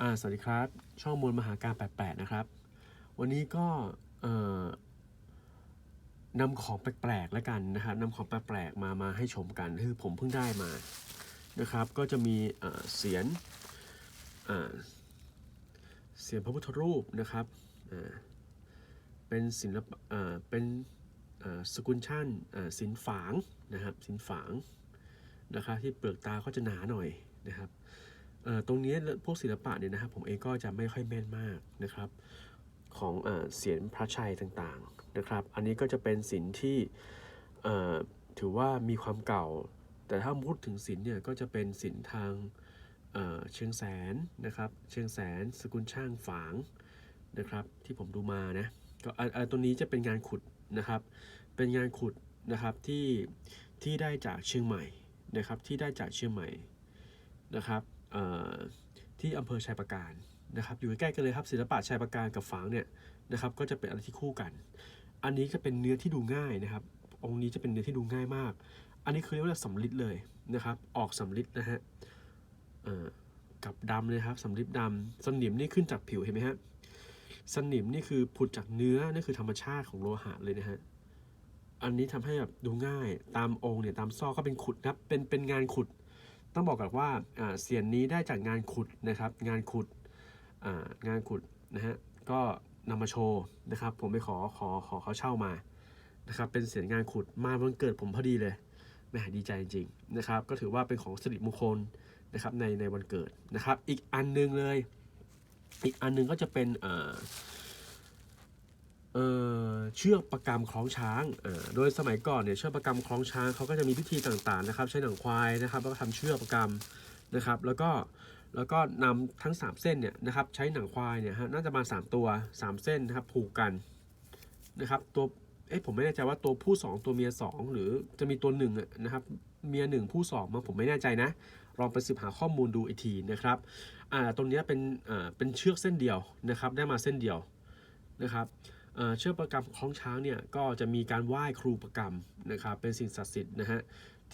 สวัสดีครับ ช่องมวลมหาการแปลกๆนะครับ วันนี้ก็นำของแปลกๆแล้วกันนะครับนำของแปลกๆมามาให้ชมกันคือผมเพิ่งได้มานะครับ ก็จะมีเสียนเสียนพระพุทธรูปนะครับเป็นศิลปะเป็นสกุลชั่นอ่าสินฝางนะครับสินฝางนะครับที่เปลือกตาก็จะหนาหน่อยนะครับ ตรงนี้พวกศิลปะเนี่ยนะครับผมเองก็จะไม่ค่อยแม่นมากนะครับของเอเสียนพระชัยต่างๆนะครับ อันนี้ก็จะเป็นศิลป์ที่ถือว่ามีความเก่า แต่ถ้าพูดถึงศิลป์เนี่ยก็จะเป็นศิลป์ทางเเชียงแสนนะครับเชียงแสนสกุลช่างฝางนะครับที่ผมดูมานะก็ตัวนี้จะเป็นงานขุดนะครับเป็นงานขุดนะครับที่ที่ได้จากเชียงใหม่นะครับที่ได้จากเชียงใหม่นะครับ ที่อำเภอชัยประการนะครับ อยู่ใกล้กันเลยครับศิลปะชัยประการกับฝางเนี่ยนะครับก็จะเป็นอะไรที่คู่กัน อันนี้ก็เป็นเนื้อที่ดูง่ายนะครับ องค์นี้จะเป็นเนื้อที่ดูง่ายมาก อันนี้คือเรียกว่าสำลิดเลยนะครับ ออกสำลิดนะฮะกับดำเลยครับสำลิดดำสนิมนี่ขึ้นจากผิวเห็นไหมฮะสนิมนี่คือผุดจากเนื้อนี่คือธรรมชาติของโลหะเลยนะฮะอันนี้ทำให้แบบดูง่ายตามองค์เนี่ยตามซอกก็เป็นขุดนะครับเป็นเป็นงานขุด ต้องบอกกันว่าเสียนนี้ได้จากงานขุดนะครับ งานขุดงานขุดนะฮะก็นำมาโชว์นะครับ ผมไปขอขอขอเขาเช่ามานะครับ เป็นเสียนงานขุดมาวันเกิดผมพอดีเลยแหม่ดีใจจริงๆนะครับ ก็ถือว่าเป็นของสิริมงคลนะครับในในวันเกิดนะครับ อีกอันหนึงเลย อีกอันหนึงก็จะเป็นเอ่อ เชือกประกำคล้องช้าง โดยสมัยก่อนเนี่ยเชือกประกำคล้องช้างเขาก็จะมีพิธีต่างๆนะครับ ใช้หนังควายนะครับแล้วก็ทำเชือกประกำนะครับ แล้วก็แล้วก็นำทั้ง 3 เส้นเนี่ยนะครับใช้หนังควายเนี่ยฮะน่าจะมา 3 ตัว 3 เส้นนะครับผูกกันนะครับตัวเอ๊ะผมไม่แน่ใจว่าตัวผู้ 2 ตัวเมีย 2 หรือจะมีตัวหนึ่งอะนะครับเมียหนึ่งผู้สองมั้งผมไม่แน่ใจนะลองไปสืบหาข้อมูลดูอีกทีนะครับอ่าตรงนี้เป็นอ่าเป็นเชือกเส้นเดียวนะครับได้มาเส้นเดียวนะครับ เชือกประกำคล้องช้างเนี่ยก็จะมีการไหว้ครูประกำนะครับเป็นสิ่งศักดิ์สิทธิ์นะฮะ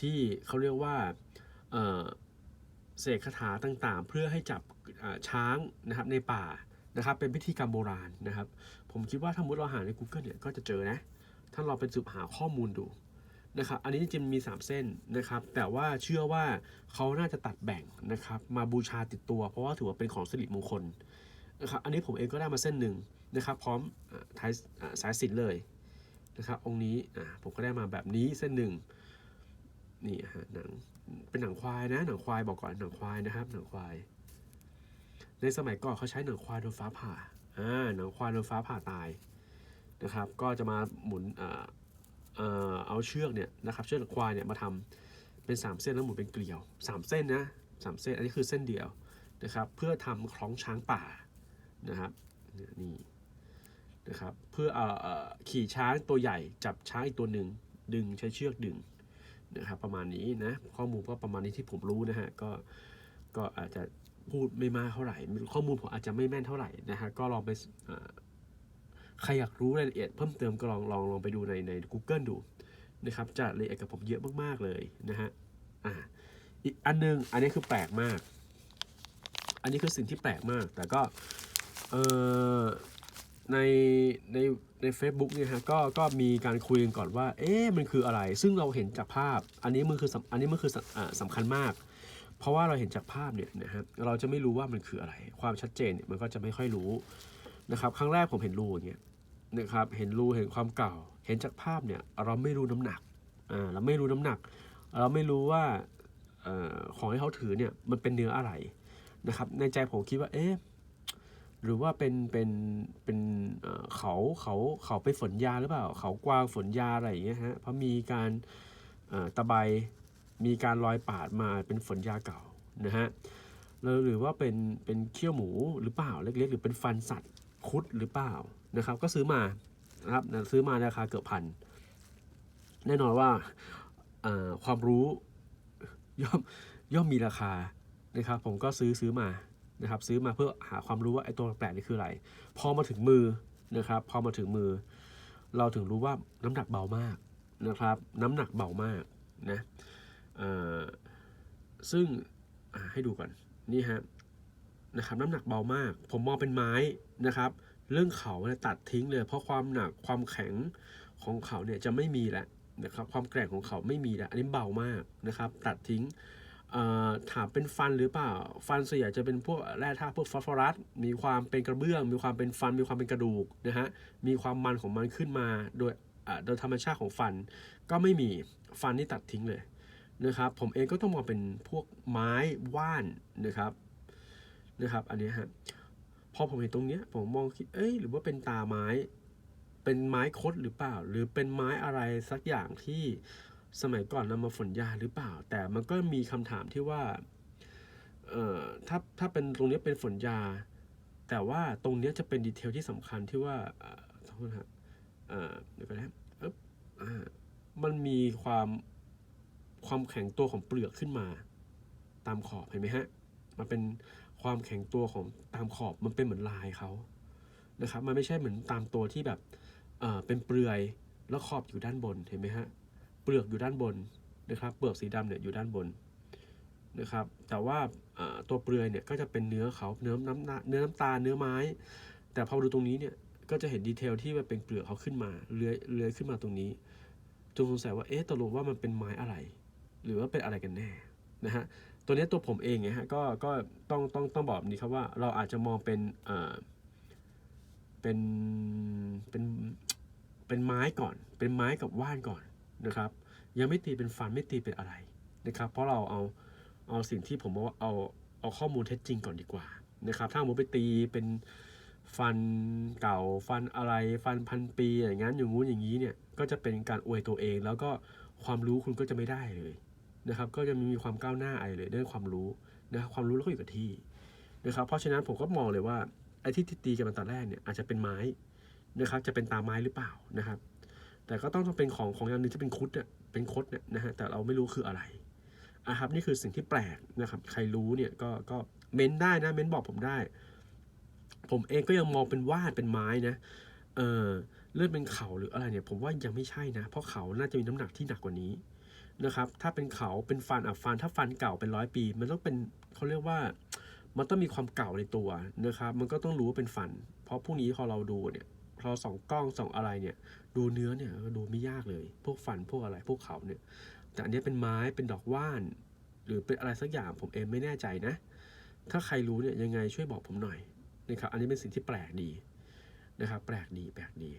ที่เขาเรียกว่าเสกคาถาต่างๆ เพื่อให้จับช้างนะครับในป่านะครับเป็นพิธีกรรมโบราณนะครับ ผมคิดว่าถ้ามุดเราหาใน Google เนี่ยก็จะเจอนะถ้าเราไปสืบหาข้อมูลดูนะครับอันนี้จริงมี 3 เส้นนะครับ แต่ว่าเชื่อว่าเขาน่าจะตัดแบ่งนะครับ มาบูชาติดตัว เพราะว่าถือว่าเป็นของสิริมงคลนะครับอันนี้ผมเองก็ได้มาเส้นหนึ่ง นะครับพร้อมท้ายสายสินเลยนะครับองค์นี้ผมก็ได้มาแบบนี้เส้นหนึ่งนี่ฮะหนังเป็นหนังควายนะหนังควายบอกก่อนหนังควายนะครับหนังควาย ในสมัยก่อนเขาใช้หนังควายโดนฟ้าผ่าอ่าหนังควายโดนฟ้าผ่าตายนะครับก็จะมาหมุนอ่าเอาเชือกเนี่ยนะครับเชือกหนังควายเนี่ยมาทำเป็นสามเส้นแล้วหมุนเป็นเกลียวสามเส้นนะสามเส้นอันนี้คือเส้นเดียวนะครับเพื่อทำคล้องช้างป่านะครับนี่ นะครับเพื่อออขี่ช้างตัวใหญ่จับช้างอีกตัวหนึ่งดึงใช้เชือกดึงนะครับประมาณนี้นะข้อมูลก็ประมาณนี้ที่ผมรู้นะฮะก็ก็อาจจะพูดไม่มากเท่าไหร่ ข้อมูลผมอาจจะไม่แม่นเท่าไหร่นะฮะก็ลองไปใครอยากรู้รายละเอียดเพิ่มเติมก็ลองลองลองไปดูในใน Google ดูนะครับจะละเอียดกับผมเยอะมากๆเลยนะฮะอ่าอีกอันนึงอันนี้คือแปลกมาก อันนี้คือสิ่งที่แปลกมาก แต่ก็เอ่อ ในในใน Facebook เนี่ยฮะก็ก็มีการคุยกันก่อนว่า เอ๊ะมันคืออะไร ซึ่งเราเห็นจากภาพ อันนี้มันคือสำอันนี้มันคือสำอ่าสำคัญมาก เพราะว่าเราเห็นจากภาพเนี่ยนะฮะเราจะไม่รู้ว่ามันคืออะไร ความชัดเจนเนี่ยมันก็จะไม่ค่อยรู้นะครับครั้งแรกผมเห็นรูอย่างเงี้ยนะครับเห็นรูเห็นความเก่า เห็นจากภาพเนี่ยเราไม่รู้น้ำหนักอ่าเราไม่รู้น้ำหนัก เราไม่รู้ว่าเอ่อของที่เขาถือเนี่ยมันเป็นเนื้ออะไรนะครับในใจผมคิดว่าเอ๊ะ หรือว่าเป็นเป็นเป็นเขาเขาเขาไปฝนยาหรือเปล่า เขากวางฝนยาอะไรอย่างเงี้ยฮะเพราะมีการตะไบมีการลอยปาดมาเป็นฝนยาเก่านะฮะหรือว่าเป็นเป็นเขี้ยวหมูหรือเปล่าเล็กๆ หรือเป็นฟันสัตว์คุดหรือเปล่านะครับ ก็ซื้อมานะครับซื้อมาราคาเกือบพันแน่นอนว่าความรู้ย่อมย่อมมีราคานะครับ ผมก็ซื้อซื้อมา นะครับซื้อมาเพื่อหาความรู้ว่าไอ้ตัวแปลกนี่คืออะไร พอมาถึงมือนะครับ พอมาถึงมือ เราถึงรู้ว่าน้ำหนักเบามากนะครับ น้ำหนักเบามากนะเออซึ่งให้ดูก่อนนี่ฮะนะครับน้ำหนักเบามาก ผมมองเป็นไม้นะครับ เรื่องเขาเนี่ยตัดทิ้งเลย เพราะความหนักความแข็งของเขาเนี่ยจะไม่มีแล้วนะครับ ความแกร่งของเขาไม่มีแล้วอันนี้เบามากนะครับ ตัดทิ้ง ถามเป็นฟันหรือเปล่า ฟันส่วนใหญ่จะเป็นพวกแร่ธาตุพวกฟอสฟอรัส มีความเป็นกระเบื้อง มีความเป็นฟัน มีความเป็นกระดูกนะฮะ มีความมันของมันขึ้นมาโดยโดยธรรมชาติของฟัน ก็ไม่มีฟันที่ตัดทิ้งเลยนะครับ ผมเองก็ต้องมองเป็นพวกไม้ว่านนะครับนะครับ อันนี้ฮะ พอผมเห็นตรงเนี้ยผมมองคิด เอ้ย หรือว่าเป็นตาไม้ เป็นไม้คดหรือเปล่า หรือเป็นไม้อะไรสักอย่างที่ สมัยก่อนนำมาฝนยาหรือเปล่า แต่มันก็มีคำถามที่ว่าเอ่อถ้าถ้าเป็นตรงนี้เป็นฝนยา แต่ว่าตรงนี้จะเป็นดีเทลที่สำคัญที่ว่าเอ่อโทษนะครับเอ่อเดี๋ยวกันนะเอ๊บอ่ามันมีความความแข็งตัวของเปลือกขึ้นมา ตามขอบเห็นไหมฮะ มันเป็นความแข็งตัวของตามขอบมันเป็นเหมือนลายเขานะครับ มันไม่ใช่เหมือนตามตัวที่แบบเอ่อเป็นเปลือยแล้วขอบอยู่ด้านบนเห็นไหมฮะ เปลือกอยู่ด้านบนนะครับ เปลือกสีดำเนี่ยอยู่ด้านบนนะครับ แต่ว่าตัวเปลือยเนี่ยก็จะเป็นเนื้อเขาเนื้อน้ำเนื้อน้ำตาลเนื้อไม้ แต่พอดูตรงนี้เนี่ยก็จะเห็นดีเทลที่มันเป็นเปลือกเขาขึ้นมาเลื้อยเลื้อยขึ้นมาตรงนี้จงสงสัยว่าเอ๊ะตกลงว่ามันเป็นไม้อะไร หรือว่าเป็นอะไรกันแน่นะฮะตัวนี้ตัวผมเองเนี่ยฮะก็ก็ต้องต้องต้องบอกแบบนี้ครับว่าเราอาจจะมองเป็นเอ่อเป็นเป็นเป็นไม้ก่อน เป็นไม้กับว่านก่อน นะครับ ยังไม่ตีเป็นฟันไม่ตีเป็นอะไรนะครับ เพราะเราเอาเอาสิ่งที่ผมบอกว่าเอาเอาข้อมูลเท็จจริงก่อนดีกว่านะครับถ้าผมไปตีเป็นฟันเก่าฟันอะไรฟันพันปีอย่างนั้นอย่างงู้นอย่างนี้เนี่ยก็จะเป็นการอวยตัวเอง แล้วก็ความรู้คุณก็จะไม่ได้เลยนะครับ ก็จะมีความก้าวหน้าอะไรเลยเรื่องความรู้นะครับความรู้แล้วก็อยู่กับที่นะครับ เพราะฉะนั้นผมก็มองเลยว่าไอ้ที่ตีกันมาตอนแรกเนี่ยอาจจะเป็นไม้นะครับ จะเป็นตาไม้หรือเปล่านะครับ แต่ก็ต้องเป็นของของอย่างหนึงที่เป็นคุดเนี่ยเป็นคดเนี่ยนะฮะแต่เราไม่รู้คืออะไรอะครับนี่คือสิ่งที่แปลกนะครับใครรู้เนี่ยก็ก็เม้นได้นะเม้นบอกผมได้ ผมเองก็ยังมองเป็นวานเป็นไม้นะเออเลื่อนเป็นเขาหรืออะไรเนี่ยผมว่ายังไม่ใช่นะ เพราะเขาน่าจะมีน้ำหนักที่หนักกว่านี้นะครับถ้าเป็นเขาเป็นฟันอะฟันถ้าฟันเก่าเป็นร้อยปี มันต้องเป็นเขาเรียกว่ามันต้องมีความเก่าในตัวนะครับ มันก็ต้องรู้ว่าเป็นฟัน เพราะพวกนี้พอเราดูเนี่ยพอส่องกล้องส่องอะไรเนี่ย ดูเนื้อเนี่ยก็ดูไม่ยากเลย พวกฟันพวกอะไรพวกเขาเนี่ย แต่อันนี้เป็นไม้เป็นดอกว่าน หรือเป็นอะไรสักอย่างผมเองไม่แน่ใจนะ ถ้าใครรู้เนี่ยยังไงช่วยบอกผมหน่อยนะครับ อันนี้เป็นสิ่งที่แปลกดีนะครับ แปลกดีแปลกดี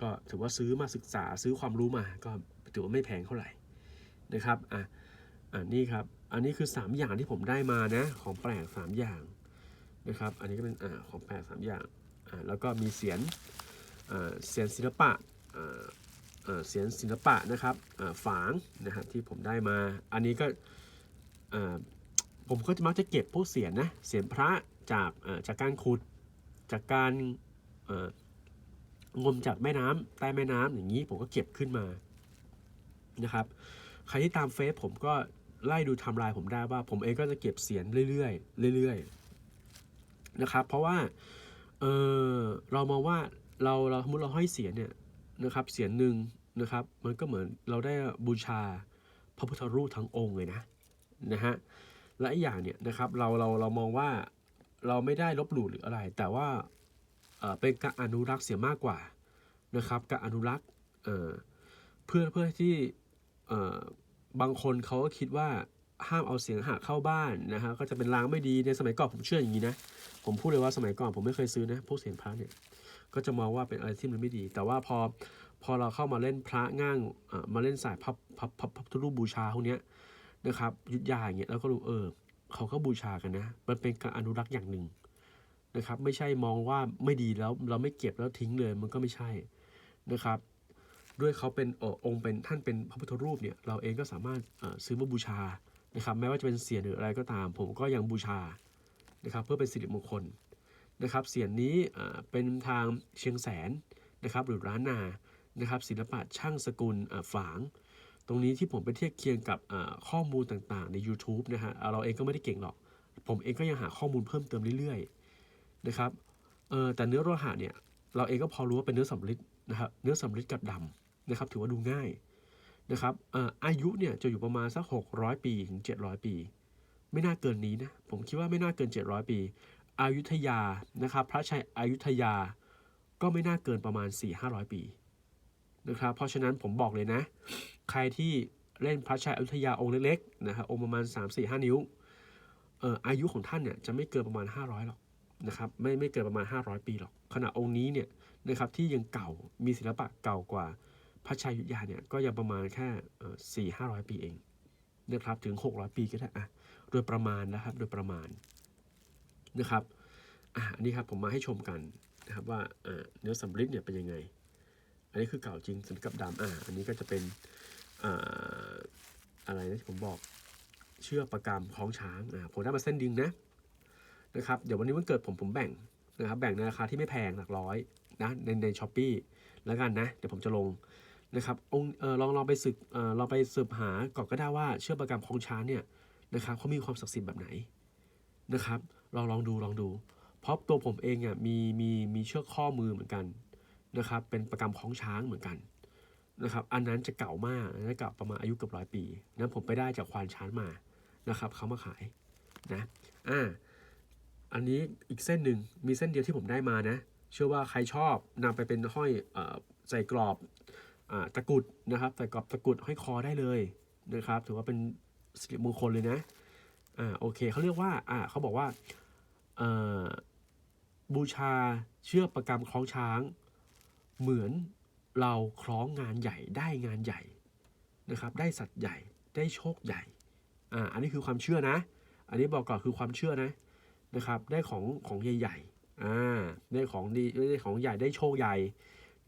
ก็ถือว่าซื้อมาศึกษาซื้อความรู้มาก็ถือว่าไม่แพงเท่าไหร่นะครับอะอ่านี่ครับ อันนี้คือ 3 อย่างที่ผมได้มานะ ของแปลก 3 อย่างนะครับ อันนี้ก็เป็นอ่าของแปลก 3 อย่างอ่าแล้วก็มีเสียนอ่าเสียนศิลปะ เสียนศิลปะนะครับฝางนะครับที่ผมได้มา อันนี้ก็ผมก็จะมักจะเก็บพวกเสียนนะเสียนพระจากจากการขุดจากการงมจากแม่น้ำใต้แม่น้ำอย่างนี้ผมก็เก็บขึ้นมานะครับใครที่ตามเฟซผมก็ไล่ดูทำลายผมได้ว่า ผมเองก็จะเก็บเสียงเรื่อยๆเรื่อยๆนะครับ เพราะว่าเออเรามองว่าเราเราสมมติเราห้อยเสียงเนี่ย นะครับเสียงหนึ่งนะครับ มันก็เหมือนเราได้บูชาพระพุทธรูปทั้งองค์เลยนะนะฮะและอีกอย่างเนี่ยนะครับเราเราเรามองว่าเราไม่ได้ลบหลู่หรืออะไร แต่ว่าเป็นการอนุรักษ์เสียมากกว่านะครับ การอนุรักษ์เพื่อเพื่อที่บางคนเขาก็คิดว่าห้ามเอาเสียงหักเข้าบ้านนะฮะก็จะเป็นลางไม่ดีในสมัยก่อนผมเชื่ออย่างนี้นะผมพูดเลยว่าสมัยก่อนผมไม่เคยซื้อนะพวกเสียงพระเนี่ย ก็จะมองว่าเป็นอะไรที่มันไม่ดี แต่ว่าพอพอเราเข้ามาเล่นพระง่างมาเล่นสายพับพับพับพับรูปบูชาพวกเนี้ยนะครับยุทธยาอย่างเงี้ยแล้วก็รู้เออเขาก็บูชากันนะ มันเป็นการอนุรักษ์อย่างหนึ่งนะครับไม่ใช่มองว่าไม่ดีแล้วเราไม่เก็บแล้วทิ้งเลยมันก็ไม่ใช่นะครับ ด้วยเขาเป็นอองค์เป็นท่านเป็นพระพุทธรูปเนี่ยเราเองก็สามารถซื้อมาบูชานะครับแม้ว่าจะเป็นเสียหรืออะไรก็ตาม ผมก็ยังบูชานะครับเพื่อเป็นสิริมงคล นะครับเสียนนี้เป็นทางเชียงแสนนะครับหรือร้านนานะครับศิลปะช่างสกุลฝาง ตรงนี้ที่ผมไปเทียบเคียงกับข้อมูลต่างๆ ใน YouTube นะฮะเราเองก็ไม่ได้เก่งหรอก ผมเองก็ยังหาข้อมูลเพิ่มเติมเรื่อยๆนะครับแต่เนื้อโลหะเนี่ยเราเองก็พอรู้ว่าเป็นเนื้อสำริดนะครับเนื้อสำริดกับดำนะครับถือว่าดูง่ายนะครับอาอายุเนี่ยจะอยู่ประมาณสัก 600 ปีถึง 700 ปี ไม่น่าเกินนี้นะผมคิดว่าไม่น่าเกิน 700 ปี อายุทยานะครับพระชัยอายุทยาก็ไม่น่าเกินประมาณ 4-500 ปีนะครับเพราะฉะนั้นผมบอกเลยนะ ใครที่เล่นพระชัยอยุธยาองค์เล็กๆนะครับองค์ประมาณ 3 4 5 นิ้วเอ่ออายุของท่านเนี่ยจะไม่เกินประมาณ 500หรอกนะครับไม่ไม่เกินประมาณ 500 ปีหรอกขณะองค์นี้เนี่ยนะครับที่ยังเก่ามีศิลปะเก่ากว่าพระชัยอยุธยาเนี่ยก็ยังประมาณแค่สี่ห้าร้อยปีเองนะครับถึง 600 ปีก็ได้อะโดยประมาณนะครับโดยประมาณ นะครับอะอันนี้ครับผมมาให้ชมกันนะครับว่าเนื้อสำริดเนี่ยเป็นยังไง อันนี้คือเก่าจริงสำกับดำอ่าอันนี้ก็จะเป็นอ่าอะไรนะที่ผมบอกเชือกประกำคล้องช้างอ่าผมได้มาเส้นดึงนะนะครับเดี๋ยววันนี้วันเกิดผมผมแบ่งนะครับแบ่งในราคาที่ไม่แพงหลักร้อยนะในในช้อปปีแล้วกันนะเดี๋ยวผมจะลงนะครับองเออลองลองไปสืบเออลองไปสืบหาก่อนก็ได้ว่าเชือกประกำคล้องช้างเนี่ยนะครับเขามีความศักดิ์สิทธิ์แบบไหนนะครับ ลองลองดูลองดู เพราะตัวผมเองอะมีมีมีเชือกข้อมือเหมือนกันนะครับ เป็นประกำคล้องช้างเหมือนกันนะครับ อันนั้นจะเก่ามากนะเก่าประมาณอายุเกือบร้อยปี นั้นผมไปได้จากควานช้างมานะครับเขามาขายนะอ่าอันนี้อีกเส้นหนึ่งมีเส้นเดียวที่ผมได้มานะ เชื่อว่าใครชอบนำไปเป็นห้อยอใส่กรอบอตะกรุดนะครับใส่กรอบตะกรุดห้อยคอได้เลยนะครับ ถือว่าเป็นสิริมงคลเลยนะ อ่าโอเคเขาเรียกว่าอ่าเขาบอกว่าเอ่อบูชาเชือกประกำคล้องช้าง เหมือนเราคล้องงานใหญ่ได้งานใหญ่นะครับ ได้สัตว์ใหญ่ได้โชคใหญ่อ่าอันนี้คือความเชื่อนะ อันนี้บอกก่อนคือความเชื่อนะนะครับ ได้ของของใหญ่ๆอ่าได้ของดีได้ของใหญ่ได้โชคใหญ่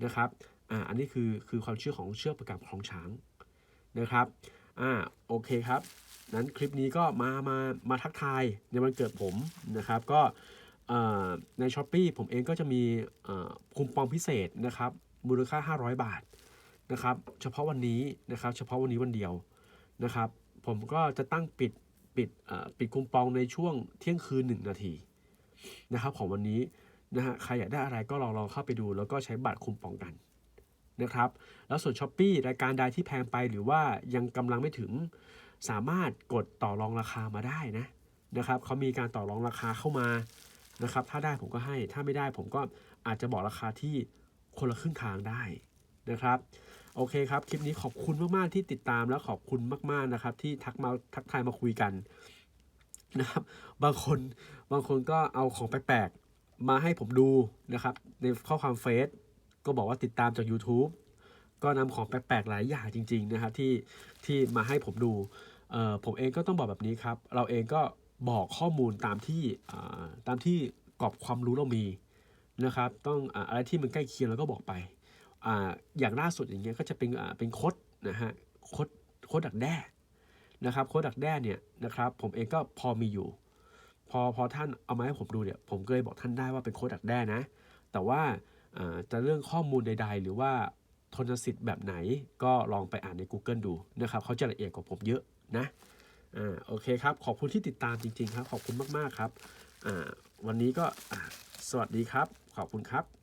นะครับอ่าอันนี้คือคือความเชื่อของเชือกประกับของช้างนะครับ อ่าโอเคครับ นั้นคลิปนี้ก็มามามาทักทายในวันเกิดผมนะครับ ก็ในช้อปปีผมเองก็จะมีคูปองพิเศษนะครับมูลค่า 500 บาทนะครับ เฉพาะวันนี้นะครับ เฉพาะวันนี้วันเดียวนะครับ ผมก็จะตั้งปิดปิดปิดคูปองในช่วงเที่ยงคืน 1 นาทีนะครับของวันนี้นะฮะใครอยากได้อะไรก็ลองลองเข้าไปดู แล้วก็ใช้บัตรคูปองกัน นะครับ แล้วส่วนช้อปปีรายการใดที่แพงไปหรือว่ายังกำลังไม่ถึง สามารถกดต่อรองราคามาได้นะนะครับเขามีการต่อรองราคาเข้ามานะครับ ถ้าได้ผมก็ให้ ถ้าไม่ได้ผมก็อาจจะบอกราคาที่คนละครึ่งทางได้นะครับ โอเคครับ คลิปนี้ขอบคุณมาก ๆ ที่ติดตามแล้วขอบคุณมาก ๆ นะครับ ที่ทักมาทักทายมาคุยกันนะครับ บางคนบางคนก็เอาของแปลก ๆ มาให้ผมดูนะครับ ในข้อความเฟซ ก็บอกว่าติดตามจาก YouTube ก็นำของแปลกๆหลายอย่างจริง ๆ นะครับที่ที่มาให้ผมดูเออผมเองก็ต้องบอกแบบนี้ครับ เราเองก็บอกข้อมูลตามที่ตามที่กรอบความรู้เรามีนะครับ ต้องอะไรที่มันใกล้เคียงแล้วก็บอกไปออย่างล่าสุดอย่างเงี้ยก็จะเป็นเป็นโคดนะฮะโคดโคดดักแด้นะครับโคดดักแด้เนี่ยนะครับ ผมเองก็พอมีอยู่ พอพอท่านเอามาให้ผมดูเนี่ยผมก็เลยบอกท่านได้ว่าเป็นโคดดักแด้นะ แต่ว่า จะเรื่องข้อมูลใด ๆ หรือว่าทนสิทธิ์แบบไหนก็ลองไปอ่านใน Google ดูนะครับเขาจะละเอียดกว่าผมเยอะนะอ่าโอเคครับ ขอบคุณที่ติดตามจริง ๆ ครับ ขอบคุณมาก ๆ ครับอ่าวันนี้ก็สวัสดีครับ ขอบคุณครับ